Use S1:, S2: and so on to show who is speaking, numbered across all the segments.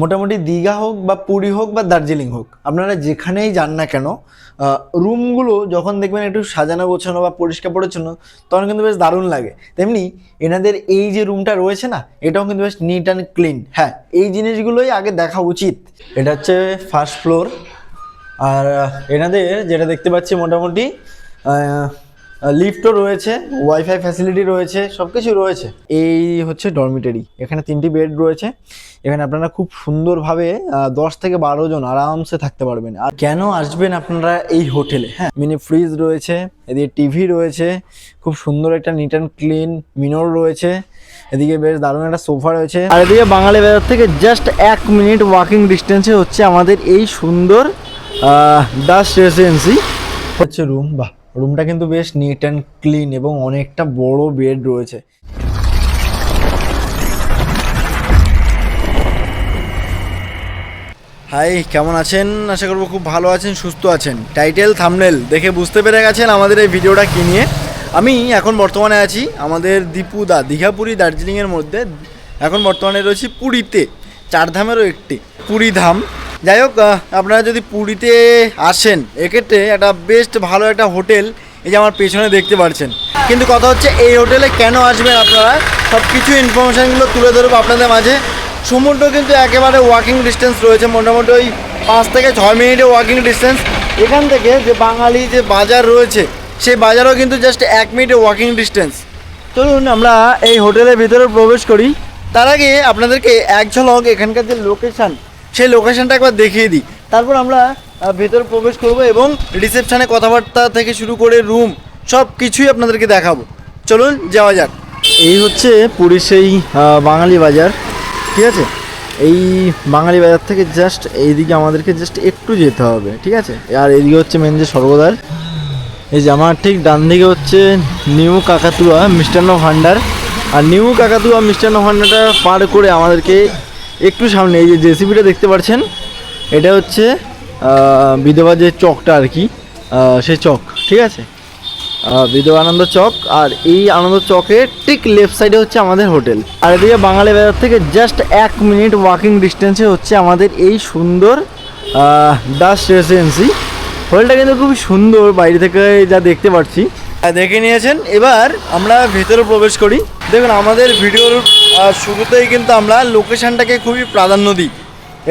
S1: মোটামুটি দীঘা হোক বা পুরী হোক বা দার্জিলিং হোক, আপনারা যেখানেই যান না কেন রুমগুলো যখন দেখবেন একটু সাজানো গোছানো বা পরিষ্কার পরিচ্ছন্ন, তখন কিন্তু বেশ দারুণ লাগে। তেমনি এনাদের এই যে রুমটা রয়েছে না, এটাও কিন্তু বেশ নিট অ্যান্ড ক্লিন হ্যাঁ এই জিনিসগুলোই আগে দেখা উচিত। এটা হচ্ছে ফার্স্ট ফ্লোর আর এনাদের যেটা দেখতে পাচ্ছি মোটামুটি লিফটও রয়েছে ওয়াইফাই ফ্যাসিলিটি রয়েছে সব কিছু রয়েছে। এই হচ্ছে ডরমিটারি এখানে তিনটি বেড রয়েছে। এখানে আপনারা খুব সুন্দরভাবে দশ থেকে বারো জন আরামসে থাকতে পারবেন। আর কেন আসবেন আপনারা এই হোটেলে? হ্যাঁ মিনি ফ্রিজ রয়েছে, এদিকে টিভি রয়েছে, খুব সুন্দর একটা নিট অ্যান্ড ক্লিন মিনর রয়েছে। এদিকে বেশ দারুণ একটা সোফা রয়েছে। আর এদিকে বাঙালি বাজার থেকে জাস্ট এক মিনিট ওয়াকিং ডিস্টেন্সে হচ্ছে আমাদের এই সুন্দর ডাস্ট রেসিডেন্সি হচ্ছে রুম বাহ। রুমটা কিন্তু বেশ নিট অ্যান্ড ক্লিন এবং অনেকটা বড় বেড রয়েছে। হাই কেমন আছেন? আশা করব খুব ভালো আছেন, সুস্থ আছেন। টাইটেল থামনেল দেখে বুঝতে পেরে গেছেন আমাদের এই ভিডিওটা কি নিয়ে। আমি এখন বর্তমানে আছি আমাদের দীপুদা, দীঘাপুরি, দার্জিলিংয়ের মধ্যে। এখন বর্তমানে রয়েছি পুরীতে, চারধামেরও একটি পুরী ধাম যাই হোক আপনারা যদি পুরীতে আসেন, এক্ষেত্রে একটা বেস্ট ভালো একটা হোটেল এই যে আমার পেছনে দেখতে পাচ্ছেন। কিন্তু কথা হচ্ছে, এই হোটেলে কেন আসবেন আপনারা? সব কিছু ইনফরমেশানগুলো তুলে ধরবো আপনাদের মাঝে। সমুদ্র কিন্তু একেবারে ওয়াকিং ডিস্টেন্স রয়েছে, মোটামুটি ওই পাঁচ থেকে ছয় মিনিটে ওয়াকিং ডিস্টেন্স এখান থেকে যে বাঙালি যে বাজার রয়েছে, সেই বাজারও কিন্তু জাস্ট এক মিনিটে ওয়াকিং ডিস্টেন্স চলুন, আমরা এই হোটেলের ভিতরে প্রবেশ করি। তার আগে আপনাদেরকে এক ঝলক এখানকার যে লোকেশান সেই লোকেশানটা একবার দেখিয়ে দিই। তারপর আমরা ভেতরে প্রবেশ করব এবং রিসেপশানে কথাবার্তা থেকে শুরু করে রুম সব কিছুই আপনাদেরকে দেখাবো। চলুন, যাওয়া যাক। এই হচ্ছে পুরীর সেই বাঙালি বাজার, ঠিক আছে? এই বাঙালি বাজার থেকে জাস্ট এইদিকে আমাদেরকে জাস্ট একটু যেতে হবে, ঠিক আছে? আর এইদিকে হচ্ছে মেন যে সর্বদার এই যে আমার ঠিক ডান দিকে হচ্ছে নিউ কাকাতুয়া মিষ্টান্ন ভাণ্ডার। আর নিউ কাকাতুয়া মিষ্টান্ন ভাণ্ডারটা পার করে আমাদেরকে একটু সামনে, এই যে জেসিবিটা দেখতে পাচ্ছেন, এটা হচ্ছে বিধবা যে চকটা আর কি সেই চক, ঠিক আছে? বিধবা আনন্দ চক, আর এই আনন্দ চকের ঠিক লেফট সাইডে হচ্ছে আমাদের হোটেল। আর এদিকে বাঙালি বাজার থেকে জাস্ট এক মিনিট ওয়াকিং ডিস্টেন্সে হচ্ছে আমাদের এই সুন্দর ডাস্ট রেসিডেন্সি হোটেলটা কিন্তু খুবই সুন্দর, বাইরে থেকে যা দেখতে পাচ্ছি। দেখে নিয়েছেন। এবার আমরা ভেতরে প্রবেশ করি। দেখুন আমাদের ভিডিওর শুরুতেই কিন্তু আমরা লোকেশানটাকে খুবই প্রাধান্য দিই।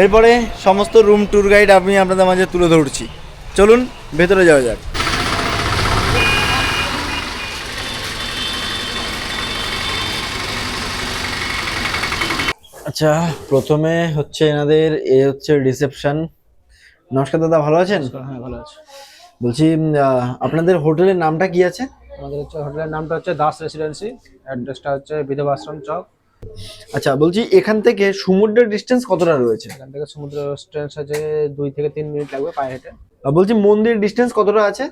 S1: এরপরে সমস্ত রুম ট্যুর গাইড আমি আপনাদের মাঝে তুলে ধরছি। চলুন ভেতরে যাওয়া যাক। আচ্ছা প্রথমে হচ্ছে এনাদের এ হচ্ছে রিসেপশন। নমস্কার দাদা ভালো আছেন?
S2: হ্যাঁ ভালো আছে।
S1: বলছি আপনাদের হোটেলের নামটা কি আছে?
S2: আমাদের হচ্ছে হোটেলের নামটা হচ্ছে দাস রেসিডেন্সি অ্যাড্রেসটা হচ্ছে বিধবা আশ্রম চক।
S1: আচ্ছা বলছি এখান থেকে সমুদ্রের ডিস্টেন্স কতটা রয়েছে?
S2: এখান থেকে সমুদ্র স্টেশন আছে দুই থেকে তিন মিনিট লাগবে পায়ে হেঁটে।
S1: আর বলছি মন্দির ডিস্টেন্স কতটা আছে?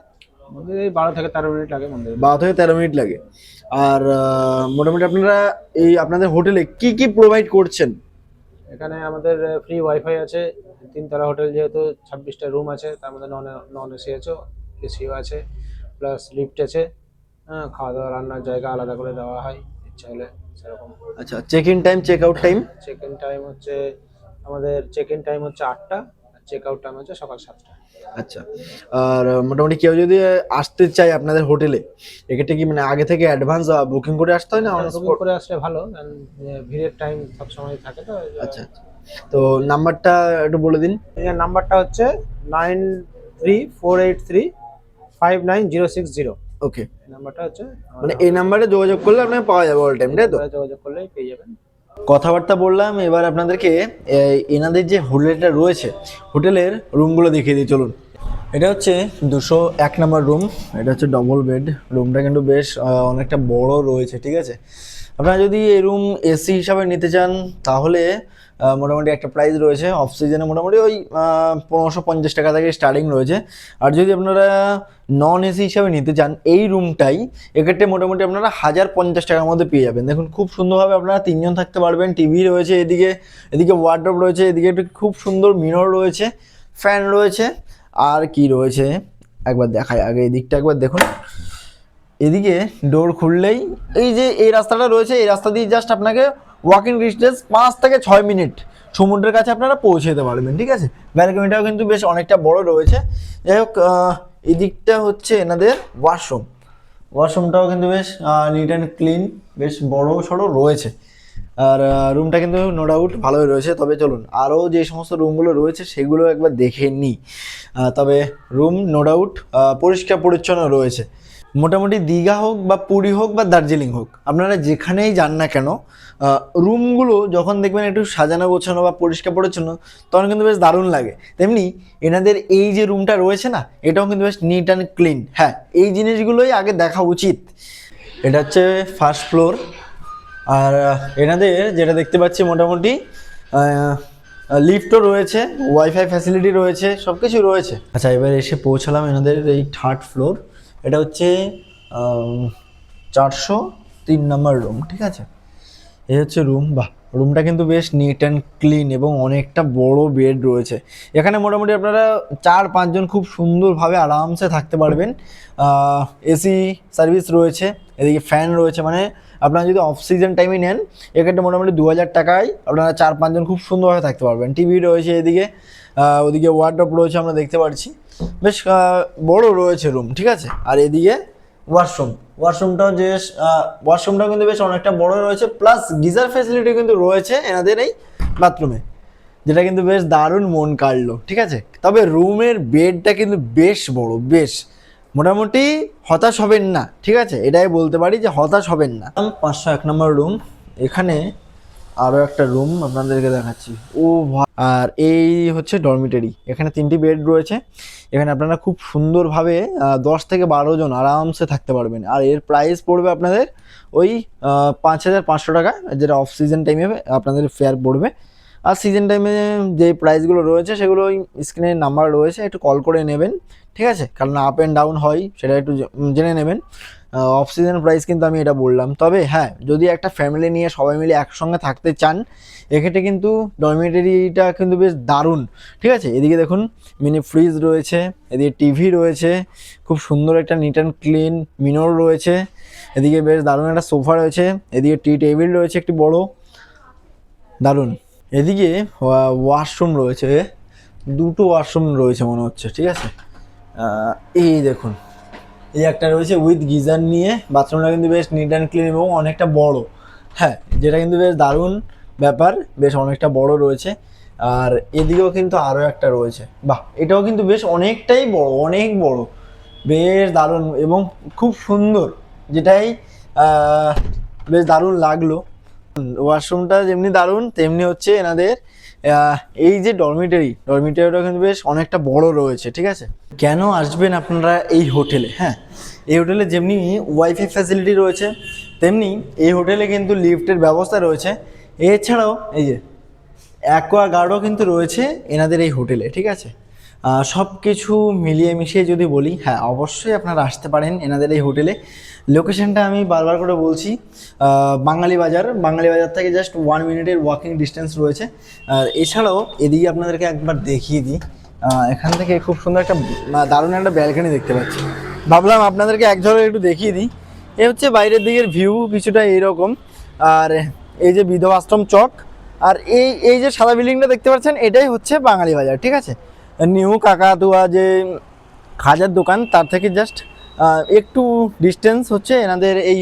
S2: এই বারো থেকে তেরো মিনিট লাগে মন্দিরে।
S1: বারো থেকে তেরো মিনিট লাগে। আর মোটামুটি আপনারা এই আপনাদের হোটেলে কি কি প্রোভাইড করছেন?
S2: এখানে আমাদের ফ্রি ওয়াইফাই আছে তিনতলা হোটেল যেহেতু ছাব্বিশটা রুম আছে তার মধ্যে নন নন এসি আছে এসিও আছে প্লাস লিফট আছে। হ্যাঁ খাওয়া দাওয়া রান্নার জায়গা আলাদা করে দেওয়া হয় ইচ্ছা হলে সেরকম
S1: আচ্ছা check in time check out time
S2: check in time হচ্ছে আমাদের চেক ইন টাইম হচ্ছে আটটা চেক আউট টাইম হচ্ছে সকাল সাতটা।
S1: আচ্ছা আর মোটামুটি কেউ যদি আসতে চায় আপনাদের হোটেলে এক্ষেত্রে কি মানে আগে থেকে অ্যাডভান্স বুকিং করে আসতে হয় না
S2: বুকিং করে আসলে ভালো ভিড়ের টাইম সব সময় থাকে তো
S1: আচ্ছা আচ্ছা। তো নাম্বারটা একটু বলে দিন।
S2: নাম্বারটা হচ্ছে nine three four eight three five nine zero six zero
S1: okay
S2: নাম্বারটা হচ্ছে
S1: মানে এই নাম্বারে যোগাযোগ করলে আপনাকে পাওয়া যাবে অল টাইম তাই তো?
S2: যোগাযোগ করলেই পেয়ে যাবেন।
S1: কথাবার্তা বললাম, এবার আপনাদেরকে এনাদের যে হোটেলটা রয়েছে, হোটেলের রুমগুলো দেখিয়ে দিই, চলুন। এটা হচ্ছে দুশো এক নম্বর রুম, এটা হচ্ছে ডবল বেড রুমটা কিন্তু বেশ অনেকটা বড় রয়েছে, ঠিক আছে? আপনারা যদি এই রুম এসি হিসাবে নিতে চান, তাহলে মোটামুটি একটা প্রাইস রয়েছে। অফ সিজনে মোটামুটি ওই পনেরোশো পঞ্চাশ টাকা থেকে স্টার্টিং রয়েছে। আর যদি আপনারা নন এসি হিসাবে নিতে চান, এই রুমটাই এক্ষেত্রে মোটামুটি আপনারা হাজার পঞ্চাশ টাকার মধ্যে পেয়ে যাবেন। দেখুন, খুব সুন্দরভাবে আপনারা তিনজন থাকতে পারবেন। টিভি রয়েছে এদিকে এদিকে ওয়ার্ড্রপ রয়েছে, এদিকে একটু খুব সুন্দর মিরর রয়েছে ফ্যান রয়েছে, আর কি রয়েছে? একবার দেখায় আগে এই দিকটা একবার দেখুন। এদিকে ডোর খুললেই, এই যে এই রাস্তাটা রয়েছে, এই রাস্তা দিয়ে জাস্ট আপনাকে ওয়াকিং ডিস্টেন্স পাঁচ থেকে ছয় মিনিট। সমুদ্রের কাছে আপনারা পৌঁছে যেতে পারবেন, ঠিক আছে? ব্যালকনিটাও কিন্তু বেশ অনেকটা বড় রয়েছে। যাই হোক এদিকটা হচ্ছে এনাদের ওয়াশরুম ওয়াশরুমটাও কিন্তু বেশ নিট অ্যান্ড ক্লিন বেশ বড় সড়ো রয়েছে। আর রুমটা কিন্তু নো ডাউট ভালোই রয়েছে। তবে চলুন, আরও যে সমস্ত রুমগুলো রয়েছে, সেগুলো একবার দেখে নিই। তবে রুম নো ডাউট পরিষ্কার পরিচ্ছন্ন রয়েছে। মোটামুটি দীঘা হোক বা পুরী হোক বা দার্জিলিং হোক, আপনারা যেখানেই যান না কেন রুমগুলো যখন দেখবেন একটু সাজানো গোছানো বা পরিষ্কার পরিচ্ছন্ন, তখন কিন্তু বেশ দারুণ লাগে। তেমনি এনাদের এই যে রুমটা রয়েছে না, এটাও কিন্তু বেশ নিট অ্যান্ড ক্লিন হ্যাঁ এই জিনিসগুলোই আগে দেখা উচিত। এটা হচ্ছে ফার্স্ট ফ্লোর আর এনাদের যেটা দেখতে পাচ্ছি মোটামুটি লিফটও রয়েছে ওয়াইফাই ফ্যাসিলিটি রয়েছে সব কিছু রয়েছে আচ্ছা এবার এসে পৌঁছালাম এনাদের এই থার্ড ফ্লোর এটা হচ্ছে চারশো তিন নম্বর রুম ঠিক আছে? এই হচ্ছে রুম বাহ রুমটা কিন্তু বেশ নিট অ্যান্ড ক্লিন এবং অনেকটা বড় বেড রয়েছে। এখানে মোটামুটি আপনারা চার পাঁচজন খুব সুন্দরভাবে আরামসে থাকতে পারবেন। এসি সার্ভিস রয়েছে, এদিকে ফ্যান রয়েছে মানে আপনারা যদি অফ সিজন টাইমে নেন, এক্ষেত্রে মোটামুটি দু হাজার টাকায় আপনারা চার পাঁচজন খুব সুন্দরভাবে থাকতে পারবেন। টিভি রয়েছে এদিকে ওদিকে ওয়ার্ড্রপ রয়েছে, আমরা দেখতে পাচ্ছি বেশ বড় রয়েছে রুম ঠিক আছে? আর এদিকে ওয়াশরুম ওয়াশরুমটাও যে ওয়াশরুমটাও কিন্তু বেশ অনেকটা বড় রয়েছে প্লাস গিজার ফ্যাসিলিটি কিন্তু রয়েছে এনাদের এই বাথরুমে যেটা কিন্তু বেশ দারুণ মন কাড়লো, ঠিক আছে? তবে রুমের বেডটা কিন্তু বেশ বড়, বেশ। মোটামুটি হতাশ হবেন না, ঠিক আছে? এটাই বলতে পারি যে হতাশ হবেন না। পাঁচশো এক নম্বর রুম এখানে আরও একটা রুম আপনাদেরকে দেখাচ্ছি। ও আর এই হচ্ছে ডরমিটারি এখানে তিনটি বেড রয়েছে। এখানে আপনারা খুব সুন্দরভাবে দশ থেকে বারো জন আরামসে থাকতে পারবেন। আর এর প্রাইস পড়বে আপনাদের ওই পাঁচ হাজার পাঁচশো টাকা, যেটা অফ সিজন টাইমে আপনাদের ফেয়ার পড়বে। আর সিজন টাইমে যে প্রাইসগুলো রয়েছে, সেগুলো ওই স্ক্রিনের নাম্বার রয়েছে, একটু কল করে নেবেন। ঠিক আছে? কারণ আপ অ্যান্ড ডাউন হয়, সেটা একটু জেনে নেবেন। অফ সিজন প্রাইস কিন্তু আমি এটা বললাম। তবে হ্যাঁ যদি একটা ফ্যামিলি নিয়ে সবাই মিলে একসঙ্গে থাকতে চান, এক্ষেত্রে কিন্তু ডরমিটারিটা কিন্তু বেশ দারুণ। ঠিক আছে? এদিকে দেখুন মিনি ফ্রিজ রয়েছে, এদিকে টিভি রয়েছে, খুব সুন্দর একটা নিট অ্যান্ড ক্লিন মিনোর রয়েছে, এদিকে বেশ দারুণ একটা সোফা রয়েছে, এদিকে টি টেবিল রয়েছে একটি বড়। দারুণ। এদিকে ওয়াশরুম রয়েছে, দুটো ওয়াশরুম রয়েছে মনে হচ্ছে, ঠিক আছে? এই দেখুন এই একটা রয়েছে উইথ গিজার নিয়ে বাথরুমটা কিন্তু বেশ নিট অ্যান্ড ক্লিন এবং অনেকটা বড়। হ্যাঁ যেটা কিন্তু বেশ দারুণ ব্যাপার, বেশ অনেকটা বড় রয়েছে। আর এদিকেও কিন্তু আরও একটা রয়েছে। বাহ, এটাও কিন্তু বেশ অনেকটাই বড়, অনেক বড়। বেশ দারুণ এবং খুব সুন্দর, যেটাই বেশ দারুণ লাগল। ওয়াশরুমটা যেমনি দারুণ, তেমনি হচ্ছে এনাদের এই যে ডরমিটারি ডরমিটারিটা কিন্তু বেশ অনেকটা বড় রয়েছে, ঠিক আছে? কেন আসবেন আপনারা এই হোটেলে হ্যাঁ? এই হোটেলে যেমনি ওয়াইফাই ফ্যাসিলিটি রয়েছে, তেমনি এই হোটেলে কিন্তু লিফটের ব্যবস্থা রয়েছে। এছাড়াও এই যে অ্যাকোয়া গার্ডও কিন্তু রয়েছে এনাদের এই হোটেলে ঠিক আছে? সব কিছু মিলিয়ে মিশিয়ে যদি বলি হ্যাঁ অবশ্যই আপনারা আসতে পারেন এনাদের এই হোটেলে। লোকেশনটা আমি বারবার করে বলছি বাঙালি বাজার। বাঙালি বাজার থেকে জাস্ট ওয়ান মিনিটের ওয়াকিং ডিস্টেন্স রয়েছে। আর এছাড়াও এদিকে আপনাদেরকে একবার দেখিয়ে দিই এখান থেকে খুব সুন্দর একটা দারুণ একটা ব্যালকনি দেখতে পাচ্ছি। ভাবলাম আপনাদেরকে এক ঝলক একটু দেখিয়ে দিই। এ হচ্ছে বাইরের দিকের ভিউ কিছুটা এইরকম আর এই যে বিধবা আশ্রম চক, আর এই এই যে সাদা বিল্ডিংটা দেখতে পাচ্ছেন, এটাই হচ্ছে বাঙালি বাজার, ঠিক আছে? নিউ কাকাতুয়া যে খাজার দোকান, তার থেকে জাস্ট একটু ডিস্টেন্স হচ্ছে। এনাদের এই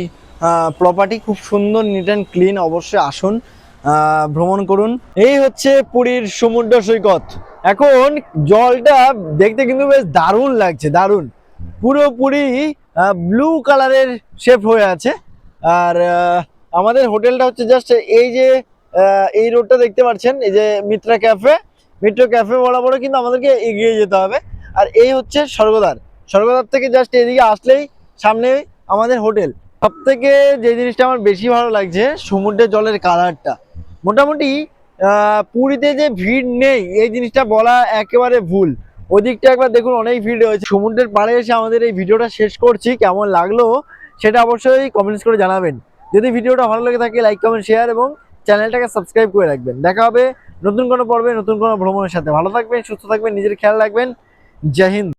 S1: প্রপার্টি খুব সুন্দর নিট অ্যান্ড ক্লিন অবশ্যই আসুন ভ্রমণ করুন। এই হচ্ছে পুরীর সমুদ্র সৈকত। এখন জলটা দেখতে কিন্তু বেশ দারুণ লাগছে, দারুণ। পুরোপুরি ব্লু কালারের শেপ হয়ে আছে। আর আমাদের হোটেলটা হচ্ছে জাস্ট এই যে এই রোডটা দেখতে পাচ্ছেন, এই যে মিত্রা ক্যাফে মিত্র ক্যাফে বরাবর কিন্তু আমাদেরকে এগিয়ে যেতে হবে। আর এই হচ্ছে স্বর্গদ্বার। স্বর্গদ্বার থেকে জাস্ট এদিকে আসলেই সামনে আমাদের হোটেল। সব থেকে যে জিনিসটা আমার বেশি ভালো লাগছে, সমুদ্রের জলের কালারটা। মোটামুটি পুরীতে যে ভিড় নেই, এই জিনিসটা বলা একেবারে ভুল। ওদিকটা একবার দেখুন, অনেক ভিড় রয়েছে। সমুদ্রের পাড়ে এসে আমাদের এই ভিডিওটা শেষ করছি। কেমন লাগল সেটা অবশ্যই কমেন্টস করে জানাবেন। যদি ভিডিওটা ভালো লেগে থাকে লাইক কমেন্ট শেয়ার এবং চ্যানেলটাকে সাবস্ক্রাইব করে রাখবেন। দেখা হবে নতুন কোনো পর্বে, নতুন কোনো ভ্রমণের সাথে। ভালো থাকবেন, সুস্থ থাকবেন, নিজের খেয়াল রাখবেন। জয় হিন্দ।